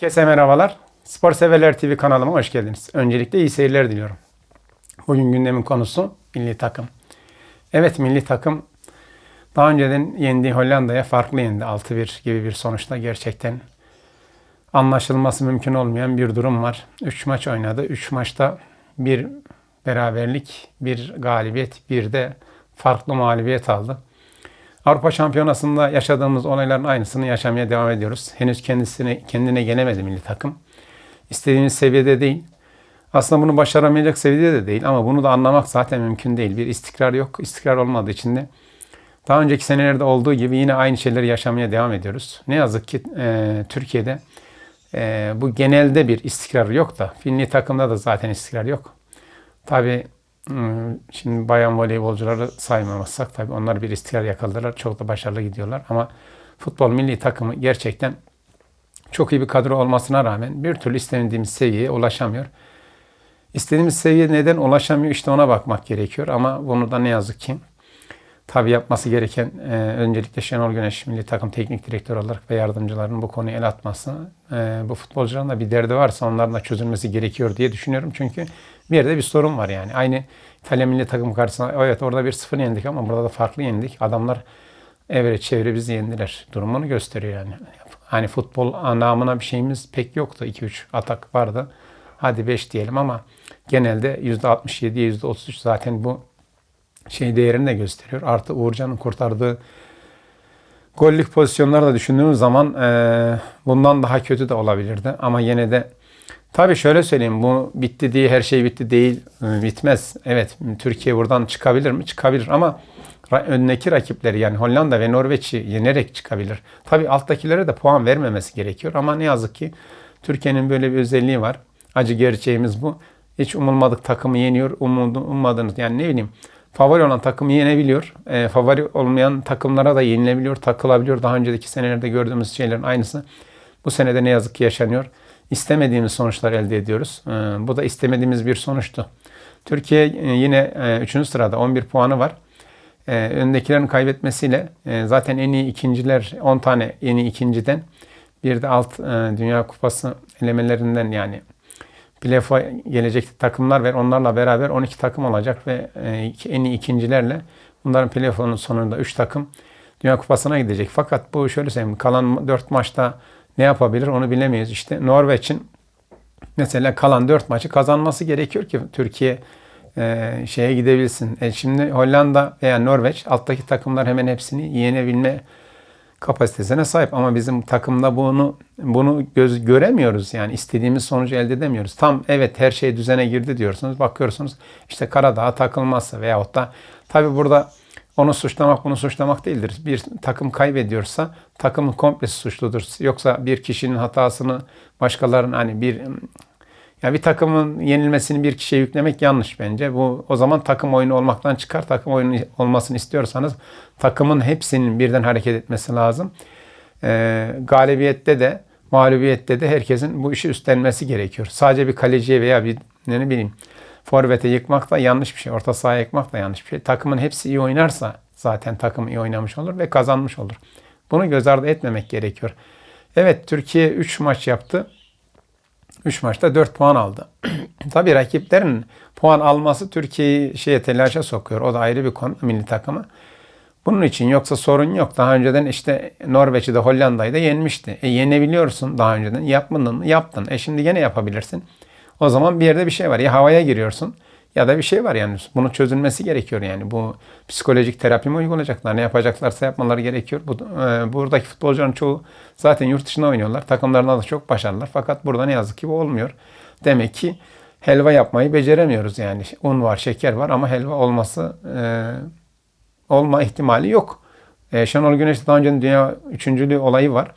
Herkese merhabalar. Spor Severler TV kanalıma hoş geldiniz. Öncelikle iyi seyirler diliyorum. Bugün gündemin konusu milli takım. Evet milli takım daha önceden yendiği Hollanda'ya farklı yendi. 6-1 gibi bir sonuçta gerçekten anlaşılması mümkün olmayan bir durum var. 3 maç oynadı. 3 maçta bir beraberlik, bir galibiyet, bir de farklı mağlubiyet aldı. Avrupa Şampiyonası'nda yaşadığımız olayların aynısını yaşamaya devam ediyoruz. Henüz kendisine kendine gelemedi milli takım. İstediğimiz seviyede değil. Aslında bunu başaramayacak seviyede de değil ama bunu da anlamak zaten mümkün değil. Bir istikrar yok. İstikrar olmadığı için de daha önceki senelerde olduğu gibi yine aynı şeyleri yaşamaya devam ediyoruz. Ne yazık ki e, Türkiye'de e, bu genelde bir istikrar yok da milli takımda da zaten istikrar yok. Tabii Şimdi bayan voleybolcuları saymamazsak tabii onlar bir istikrar yakaladılar. Çok da başarılı gidiyorlar ama futbol milli takımı gerçekten çok iyi bir kadro olmasına rağmen bir türlü istediğimiz seviyeye ulaşamıyor. İstediğimiz seviyeye neden ulaşamıyor işte ona bakmak gerekiyor ama bunu da ne yazık ki tabii yapması gereken e, öncelikle Şenol Güneş milli takım teknik direktörü olarak ve yardımcılarının bu konuya el atması. E, bu futbolcuların da bir derdi varsa onların da çözülmesi gerekiyor diye düşünüyorum. Çünkü bir yerde bir sorun var yani. Aynı İtalya milli takım karşısında evet orada bir sıfır yendik ama burada da farklı yendik. Adamlar evre çevre bizi yendiler. Durumunu gösteriyor yani. Hani futbol anlamına bir şeyimiz pek yoktu. 2-3 atak vardı. Hadi 5 diyelim ama genelde %67'ye %33 zaten bu şey değerini de gösteriyor. Artı Uğurcan'ın kurtardığı gollük pozisyonları da düşündüğümüz zaman e, bundan daha kötü de olabilirdi. Ama yine de tabii şöyle söyleyeyim bu bitti diye her şey bitti değil e, bitmez. Evet Türkiye buradan çıkabilir mi? Çıkabilir ama önündeki rakipleri yani Hollanda ve Norveç'i yenerek çıkabilir. Tabii alttakilere de puan vermemesi gerekiyor ama ne yazık ki Türkiye'nin böyle bir özelliği var. Acı gerçeğimiz bu. Hiç umulmadık takımı yeniyor. Umudu, ummadığınız yani ne bileyim favori olan takımı yenebiliyor. E, favori olmayan takımlara da yenilebiliyor, takılabiliyor. Daha önceki senelerde gördüğümüz şeylerin aynısı. Bu senede ne yazık ki yaşanıyor. İstemediğimiz sonuçlar elde ediyoruz. E, bu da istemediğimiz bir sonuçtu. Türkiye e, yine 3. sırada 11 puanı var. E, öndekilerin kaybetmesiyle e, zaten en iyi ikinciler 10 tane en iyi ikinciden bir de alt e, Dünya Kupası elemelerinden yani playoff'a gelecek takımlar ve onlarla beraber 12 takım olacak ve e, en iyi ikincilerle bunların playoff'un sonunda 3 takım Dünya Kupası'na gidecek. Fakat bu şöyle söyleyeyim kalan 4 maçta ne yapabilir onu bilemeyiz. İşte Norveç'in mesela kalan 4 maçı kazanması gerekiyor ki Türkiye e, şeye gidebilsin. E, şimdi Hollanda veya Norveç alttaki takımlar hemen hepsini yenebilme kapasitesine sahip ama bizim takımda bunu bunu göz göremiyoruz yani istediğimiz sonucu elde edemiyoruz. Tam evet her şey düzene girdi diyorsunuz. Bakıyorsunuz işte Karadağ'a takılmazsa veyahut da tabi burada onu suçlamak bunu suçlamak değildir. Bir takım kaybediyorsa takımın komplesi suçludur. Yoksa bir kişinin hatasını başkalarının hani bir ya bir takımın yenilmesini bir kişiye yüklemek yanlış bence. Bu o zaman takım oyunu olmaktan çıkar. Takım oyunu olmasını istiyorsanız takımın hepsinin birden hareket etmesi lazım. Ee, galibiyette de mağlubiyette de herkesin bu işi üstlenmesi gerekiyor. Sadece bir kaleciye veya bir ne bileyim forvete yıkmak da yanlış bir şey. Orta sahaya yıkmak da yanlış bir şey. Takımın hepsi iyi oynarsa zaten takım iyi oynamış olur ve kazanmış olur. Bunu göz ardı etmemek gerekiyor. Evet Türkiye 3 maç yaptı. 3 maçta 4 puan aldı. Tabii rakiplerin puan alması Türkiye'yi şeye telaşa sokuyor. O da ayrı bir konu milli takımı. Bunun için yoksa sorun yok. Daha önceden işte Norveç'i de Hollanda'yı da yenmişti. E yenebiliyorsun daha önceden. Yapmadın mı? Yaptın. E şimdi gene yapabilirsin. O zaman bir yerde bir şey var. Ya havaya giriyorsun ya da bir şey var yani. Bunun çözülmesi gerekiyor yani. Bu psikolojik terapi mi uygulayacaklar? Ne yapacaklarsa yapmaları gerekiyor. Bu, e, buradaki futbolcuların çoğu zaten yurt dışında oynuyorlar. Takımlarında da çok başarılılar. Fakat burada ne yazık ki bu olmuyor. Demek ki helva yapmayı beceremiyoruz yani. Un var, şeker var ama helva olması e, olma ihtimali yok. E, Şenol Güneş daha önce dünya üçüncülüğü olayı var.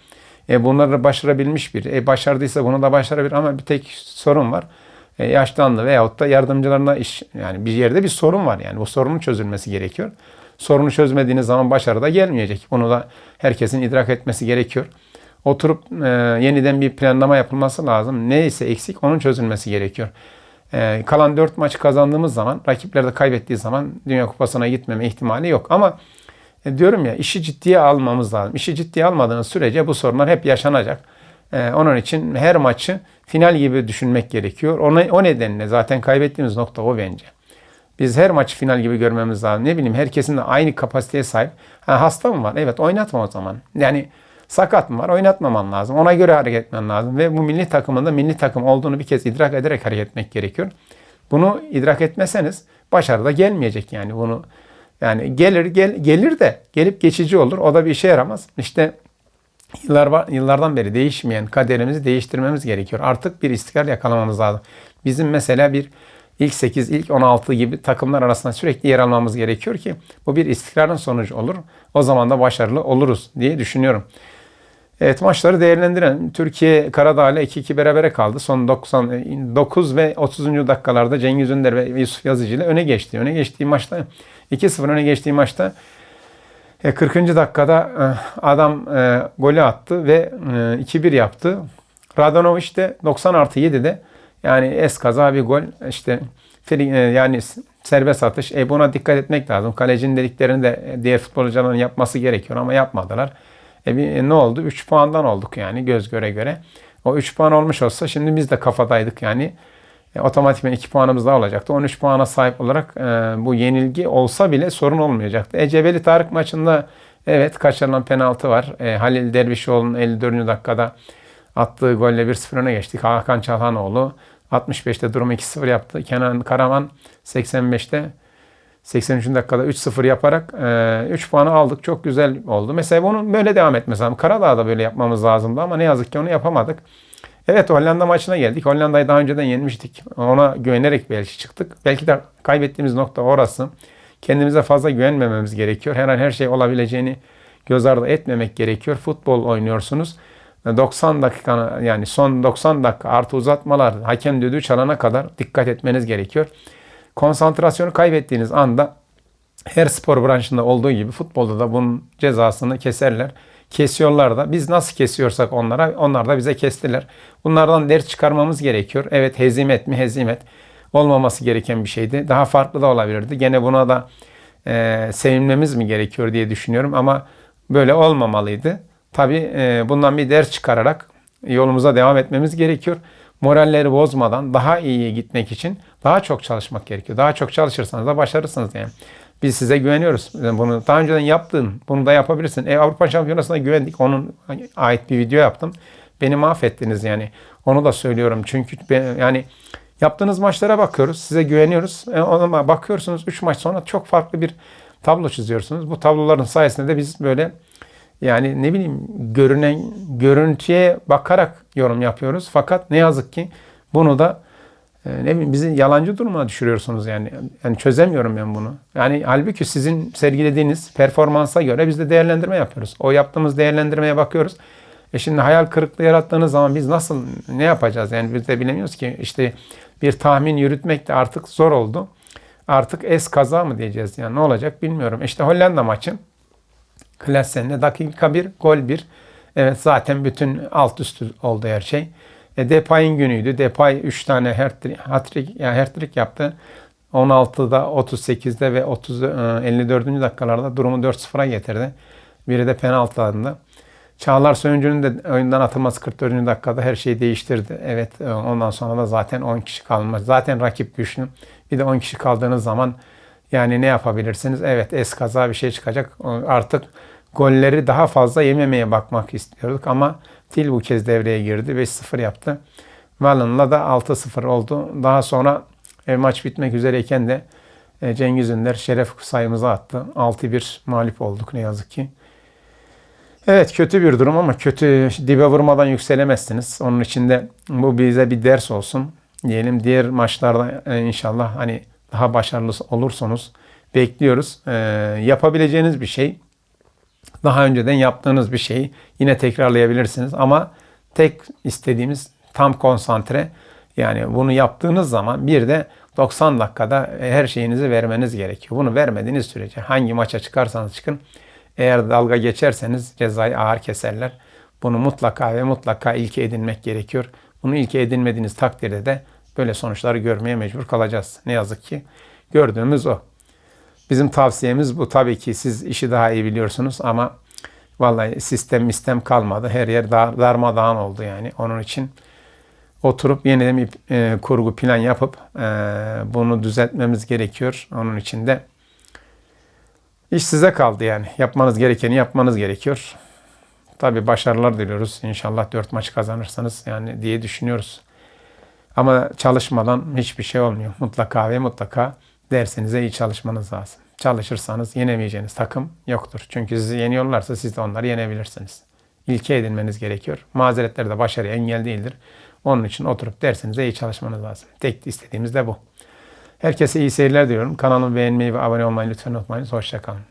E, bunları başarabilmiş bir. E, başardıysa bunu da başarabilir ama bir tek sorun var. E, yaşlandı veyahut da yardımcılarına iş yani bir yerde bir sorun var yani bu sorunun çözülmesi gerekiyor. Sorunu çözmediğiniz zaman başarı da gelmeyecek. Bunu da herkesin idrak etmesi gerekiyor. Oturup e, yeniden bir planlama yapılması lazım. Neyse eksik onun çözülmesi gerekiyor. E, kalan 4 maç kazandığımız zaman rakipler de kaybettiği zaman Dünya Kupası'na gitmeme ihtimali yok. Ama e, diyorum ya işi ciddiye almamız lazım. İşi ciddiye almadığınız sürece bu sorunlar hep yaşanacak. Ee, onun için her maçı final gibi düşünmek gerekiyor. Ona, o nedenle zaten kaybettiğimiz nokta o bence. Biz her maçı final gibi görmemiz lazım. Ne bileyim herkesin de aynı kapasiteye sahip. Ha, hasta mı var? Evet oynatma o zaman. Yani sakat mı var? Oynatmaman lazım. Ona göre hareket etmen lazım. Ve bu milli takımında milli takım olduğunu bir kez idrak ederek hareket etmek gerekiyor. Bunu idrak etmeseniz başarı da gelmeyecek yani bunu. Yani gelir gel, gelir de gelip geçici olur. O da bir işe yaramaz. İşte yıllar yıllardan beri değişmeyen kaderimizi değiştirmemiz gerekiyor. Artık bir istikrar yakalamamız lazım. Bizim mesela bir ilk 8, ilk 16 gibi takımlar arasında sürekli yer almamız gerekiyor ki bu bir istikrarın sonucu olur. O zaman da başarılı oluruz diye düşünüyorum. Evet maçları değerlendiren Türkiye Karadağ ile 2-2 berabere kaldı. Son 99 ve 30. dakikalarda Cengiz Ünder ve Yusuf Yazıcı ile öne geçti. Öne geçtiği maçta 2-0 öne geçtiği maçta 40. E, dakikada e, adam e, golü attı ve 2-1 yaptı. Radanovic de 90 artı 7'de yani es kaza bir gol işte yani serbest atış. E buna dikkat etmek lazım. Kalecinin dediklerini de diğer futbolcuların yapması gerekiyor ama yapmadılar. E, bir, e, ne oldu? 3 puandan olduk yani göz göre göre. O 3 puan olmuş olsa şimdi biz de kafadaydık yani. E, otomatikman 2 puanımız daha olacaktı. 13 puana sahip olarak e, bu yenilgi olsa bile sorun olmayacaktı. Ecebeli Tarık maçında evet kaçırılan penaltı var. E, Halil Dervişoğlu'nun 54. dakikada attığı golle 1-0 öne geçtik. Hakan Çalhanoğlu 65'te durum 2-0 yaptı. Kenan Karaman 85'te 83. dakikada 3-0 yaparak e, 3 puanı aldık. Çok güzel oldu. Mesela bunun böyle devam etmesi lazım. Karadağ'da böyle yapmamız lazımdı ama ne yazık ki onu yapamadık. Evet Hollanda maçına geldik. Hollanda'yı daha önceden yenmiştik. Ona güvenerek belki çıktık. Belki de kaybettiğimiz nokta orası. Kendimize fazla güvenmememiz gerekiyor. Her an her şey olabileceğini göz ardı etmemek gerekiyor. Futbol oynuyorsunuz. 90 dakika yani son 90 dakika artı uzatmalar hakem düdüğü çalana kadar dikkat etmeniz gerekiyor. Konsantrasyonu kaybettiğiniz anda her spor branşında olduğu gibi futbolda da bunun cezasını keserler. Kesiyorlar da. Biz nasıl kesiyorsak onlara, onlar da bize kestiler. Bunlardan ders çıkarmamız gerekiyor. Evet hezimet mi hezimet olmaması gereken bir şeydi. Daha farklı da olabilirdi. Gene buna da e, sevinmemiz mi gerekiyor diye düşünüyorum ama böyle olmamalıydı. Tabi e, bundan bir ders çıkararak yolumuza devam etmemiz gerekiyor. Moralleri bozmadan daha iyi gitmek için daha çok çalışmak gerekiyor. Daha çok çalışırsanız da başarırsınız yani. Biz size güveniyoruz. Bunu daha önceden yaptın. Bunu da yapabilirsin. E, Avrupa Şampiyonası'na güvendik. Onun ait bir video yaptım. Beni mahvettiniz yani. Onu da söylüyorum. Çünkü ben, yani yaptığınız maçlara bakıyoruz. Size güveniyoruz. E, ona bakıyorsunuz 3 maç sonra çok farklı bir tablo çiziyorsunuz. Bu tabloların sayesinde de biz böyle yani ne bileyim görünen görüntüye bakarak yorum yapıyoruz. Fakat ne yazık ki bunu da e, ne bileyim bizi yalancı duruma düşürüyorsunuz yani. Yani çözemiyorum ben bunu. Yani halbuki sizin sergilediğiniz performansa göre biz de değerlendirme yapıyoruz. O yaptığımız değerlendirmeye bakıyoruz. E şimdi hayal kırıklığı yarattığınız zaman biz nasıl ne yapacağız? Yani biz de bilemiyoruz ki işte bir tahmin yürütmek de artık zor oldu. Artık es kaza mı diyeceğiz yani ne olacak bilmiyorum. İşte Hollanda maçı Klasen'le dakika bir, gol bir. Evet zaten bütün alt üstü oldu her şey. E, Depay'ın günüydü. Depay 3 tane hat-trick yani hat yaptı. 16'da, 38'de ve 30 54. E, dakikalarda durumu 4-0'a getirdi. Biri de penaltı alındı. Çağlar Söyüncü'nün de oyundan atılması 44. dakikada her şeyi değiştirdi. Evet e, ondan sonra da zaten 10 kişi kalmış. Zaten rakip güçlü. Bir de 10 kişi kaldığınız zaman yani ne yapabilirsiniz? Evet es kaza bir şey çıkacak. Artık golleri daha fazla yememeye bakmak istiyorduk ama Til bu kez devreye girdi. 5-0 yaptı. Valın'la da 6-0 oldu. Daha sonra e, maç bitmek üzereyken de e, Cengiz Ünder şeref sayımızı attı. 6-1 mağlup olduk ne yazık ki. Evet kötü bir durum ama kötü dibe vurmadan yükselemezsiniz. Onun için de bu bize bir ders olsun. Diyelim diğer maçlarda e, inşallah hani daha başarılı olursunuz. Bekliyoruz. E, yapabileceğiniz bir şey daha önceden yaptığınız bir şeyi yine tekrarlayabilirsiniz. Ama tek istediğimiz tam konsantre. Yani bunu yaptığınız zaman bir de 90 dakikada her şeyinizi vermeniz gerekiyor. Bunu vermediğiniz sürece hangi maça çıkarsanız çıkın eğer dalga geçerseniz cezayı ağır keserler. Bunu mutlaka ve mutlaka ilke edinmek gerekiyor. Bunu ilke edinmediğiniz takdirde de böyle sonuçları görmeye mecbur kalacağız. Ne yazık ki gördüğümüz o. Bizim tavsiyemiz bu. Tabii ki siz işi daha iyi biliyorsunuz ama Vallahi sistem mistem kalmadı. Her yer dar, darmadağın oldu yani. Onun için oturup yeniden bir e, kurgu plan yapıp e, bunu düzeltmemiz gerekiyor. Onun için de iş size kaldı yani. Yapmanız gerekeni yapmanız gerekiyor. Tabii başarılar diliyoruz. İnşallah dört maç kazanırsanız yani diye düşünüyoruz. Ama çalışmadan hiçbir şey olmuyor. Mutlaka ve mutlaka dersinize iyi çalışmanız lazım. Çalışırsanız yenemeyeceğiniz takım yoktur. Çünkü sizi yeniyorlarsa siz de onları yenebilirsiniz. İlke edinmeniz gerekiyor. Mazeretler de başarıya engel değildir. Onun için oturup dersinize iyi çalışmanız lazım. Tek istediğimiz de bu. Herkese iyi seyirler diliyorum. Kanalımı beğenmeyi ve abone olmayı lütfen unutmayınız. Hoşçakalın.